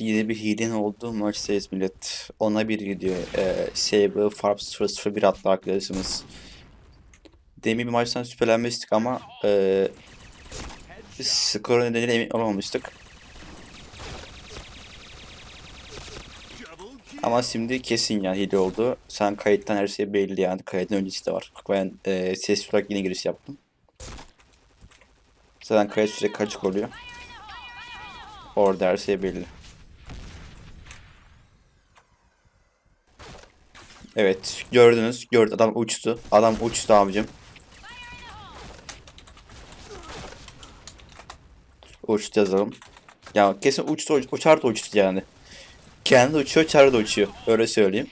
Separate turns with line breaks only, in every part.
Yine bir hilenin olduğu maçtayız millet. Ona bir gidiyor. Ee, Saber Farm 001 adlı arkadaşımız. Demin bir maçtan şüphelenmiştik ama e, skoru nedeniyle emin olamamıştık. Ama şimdi kesin yani hile oldu. Sen kayıttan her şey belli yani. Kayıtın öncesi de var. Ben e, ses olarak yine giriş yaptım. Zaten kayıt sürekli kaçık oluyor. Orada her şey belli. Evet gördünüz. Gördü adam uçtu. Adam uçtu abicim. Uçtu yazalım. Ya kesin uçtu uç- uçar da uçtu yani. Kendi uçuyor da uçuyor. Öyle söyleyeyim.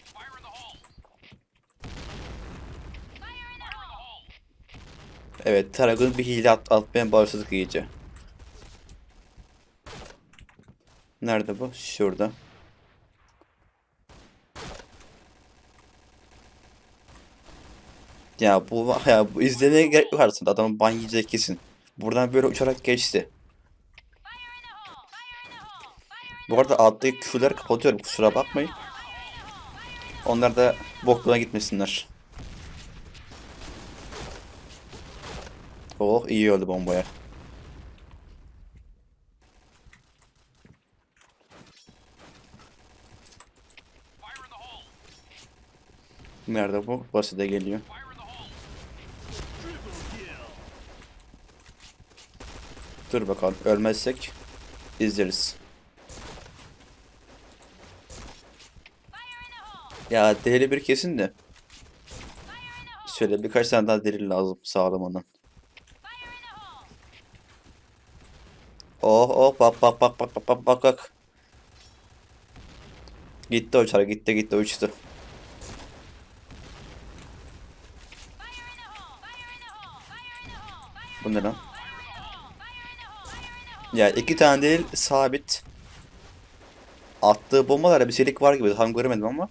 Evet Taragon bir hile at atmaya başladık iyice. Nerede bu? Şurada. Ya bu ya bu izlemeye gerek yok aslında. Adamın ban yiyecek kesin. Buradan böyle uçarak geçti. Bu arada alttaki küfürleri kapatıyorum kusura bakmayın. Onlar da bokluğuna gitmesinler. Oh iyi öldü bombaya. Nerede bu? Bası da geliyor. Dur bakalım. Ölmezsek izleriz. Ya deli bir kesin de. Şöyle birkaç tane daha delil lazım sağlamanın. Oh oh bak bak bak bak bak bak bak. Gitti uçar gitti gitti uçtu. Bu ne lan? Ya iki tane değil sabit. Attığı bombalara bir silik var gibi tam göremedim ama.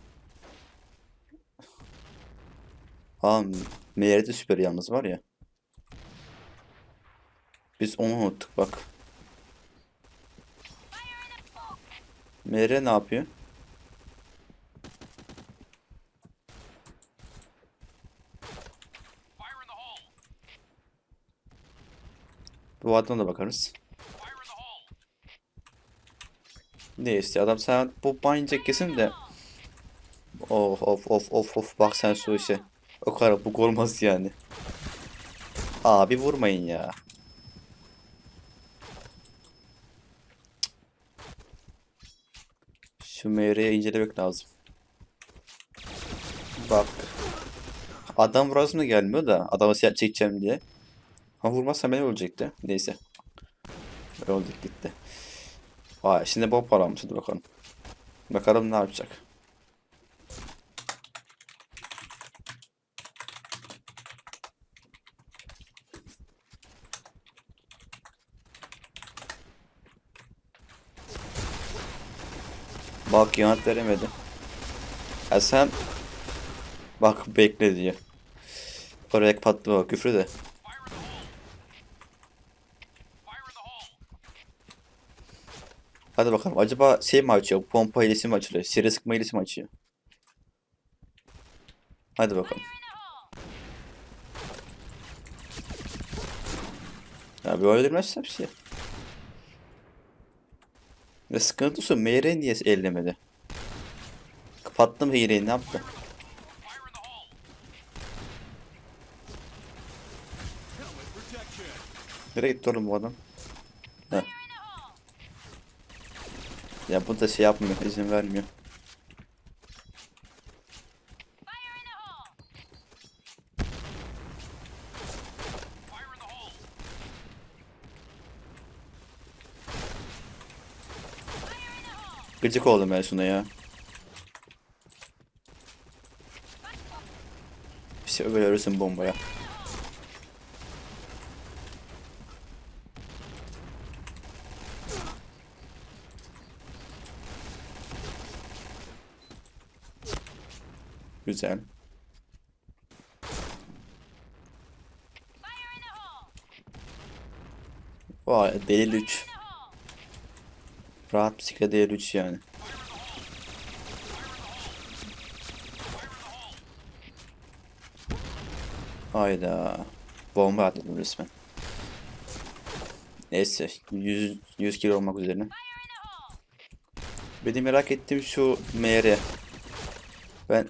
Ha Meğer'de süper yalnız var ya. Biz onu unuttuk bak. Meğer ne yapıyor? Bu adına da bakarız. Neyse adam sen bu bayınca kesin de Of of of of of bak sen şu işe. O kadar bu olmaz yani. Abi vurmayın ya. Şu meyreyi incelemek lazım. Bak. Adam vurasım da gelmiyor da adamı silah çekeceğim diye. Ha vurmazsam beni ölecekti. Neyse. Öldük gitti. Vay şimdi bomb paramış hadi bakalım. Bakalım ne yapacak. Bak yanıt veremedi. Ya sen bak bekle diyor. Oraya patlama küfür de. Hadi bakalım. Acaba şey mi açıyor? Pompa hilesi mi açılıyor? Seri sıkma hilesi mi açıyor? Hadi bakalım. Ya bir öldürmezsem şey. Ve sıkıntısı Meyre niye ellemedi? Kapattım hileyi ne yaptı? Nereye gitti oğlum bu adam? Heh. Ya bu da şey yapmıyor, izin vermiyor. Gıcık oldum ben şuna ya. Bir şey böyle ölürsün bombaya. Güzel. Vay delil 3. Rahat şekilde deli 3 yani. Hayda. Bomba atladım resmen. Neyse 100, 100 kilo olmak üzere. Benim merak ettiğim şu MR. Ben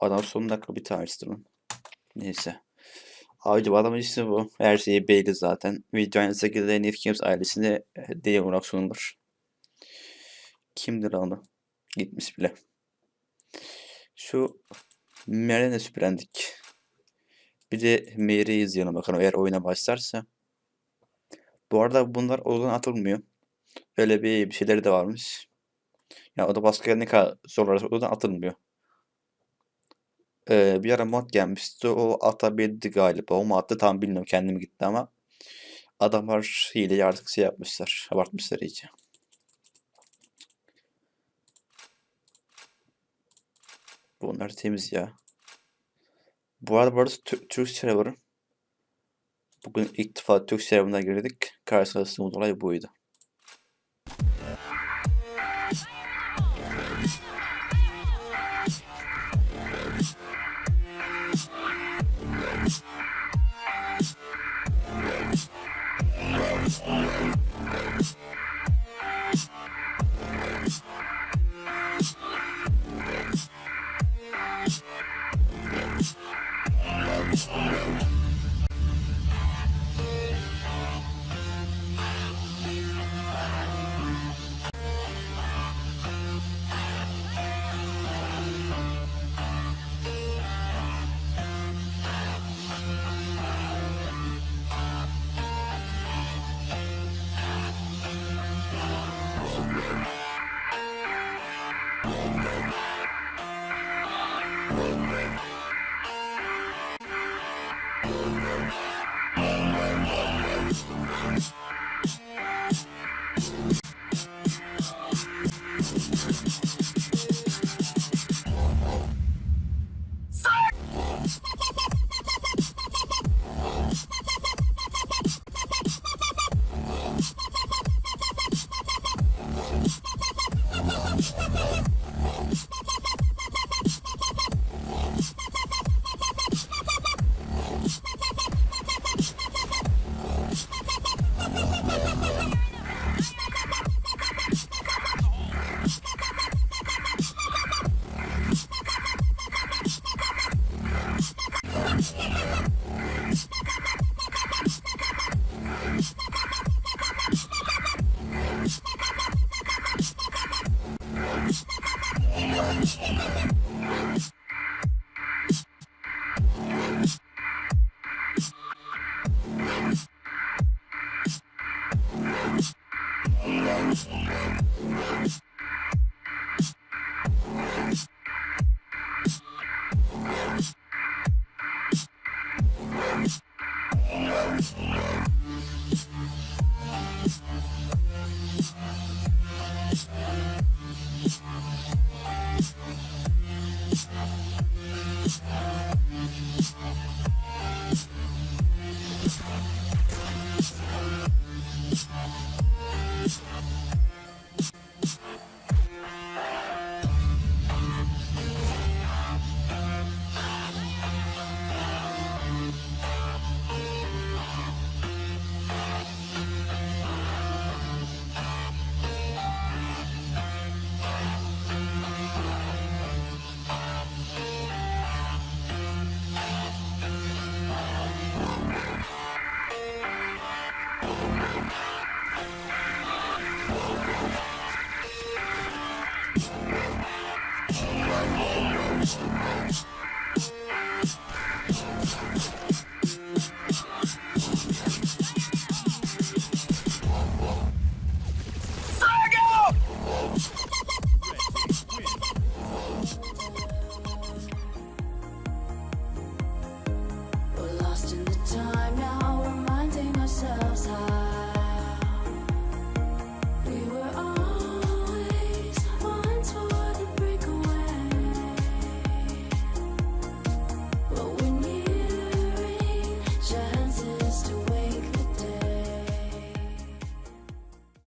adam son dakika bir lan. Neyse. Abicim adamın ismi bu. Her şeyi belli zaten. Video aynı şekilde Nif Games ailesine e, diye olarak sunulur. Kimdir onu? Gitmiş bile. Şu Mer'e süpürendik. Bir de Mer'i izleyelim bakalım eğer oyuna başlarsa. Bu arada bunlar oradan atılmıyor. Öyle bir, bir şeyleri de varmış. Ya o da başka ne kadar zorlarsa oradan atılmıyor. Ee, bir ara mod gelmişti. O atabildi galiba. O mu attı tam bilmiyorum. Kendim gitti ama. Adamlar hile artık şey yapmışlar. Abartmışlar iyice. Bunlar temiz ya. Bu arada burası Tü- Türk serverı. Bugün ilk defa Türk serverına girdik. Karşılaştığımız olay buydu. Jones. Peace.